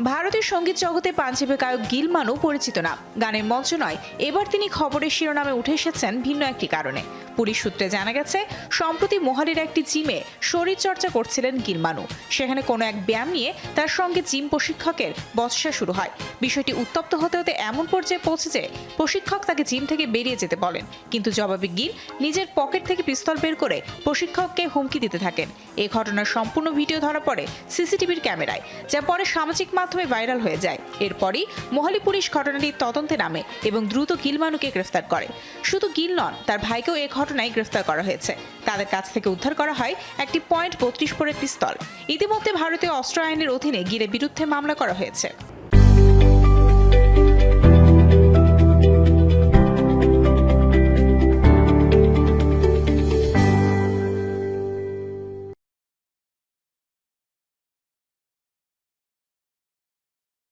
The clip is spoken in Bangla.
ভারতীয় সংগীত জগতে পাঞ্জাবি গায়ক গিলমানও পরিচিত না। গানের মঞ্চ নয়, এবার তিনি খবরের শিরোনামে উঠে এসেছেন ভিন্ন একটি কারণে। পুলিশ সূত্রে জানা গেছে, সম্প্রতি মোহালির একটি জিমে শরীর চর্চা করছিলেন গিলমানু সেখানে কোনো এক ব্যায়াম নিয়ে তার সঙ্গে জিম প্রশিক্ষকের বৎসা শুরু হয়। বিষয়টি উত্তপ্ত হতে হতে এমন পর্যায়ে পৌঁছে যে প্রশিক্ষক তাকে জিম থেকে বেরিয়ে যেতে বলেন। কিন্তু জবাবে গিল নিজের পকেট থেকে পিস্তল বের করে প্রশিক্ষককে হুমকি দিতে থাকেন। এ ঘটনার সম্পূর্ণ ভিডিও ধরা পড়ে সিসিটিভির ক্যামেরায়, যা পরে সামাজিক মাধ্যমে ভাইরাল হয়ে যায়। এরপরই মোহালি পুলিশ ঘটনাটির তদন্তে নামে এবং দ্রুত গিল মানুকে গ্রেফতার করে। শুধু গিল নন, তার ভাইকেও এ ঘটনায় গ্রেফতার করা হয়েছে। তাদের কাছ থেকে উদ্ধার করা হয় একটি পয়েন্ট বত্রিশ পরের পিস্তল। ইতিমধ্যে ভারতীয় অস্ত্র আইনের অধীনে গিলের বিরুদ্ধে মামলা করা হয়েছে।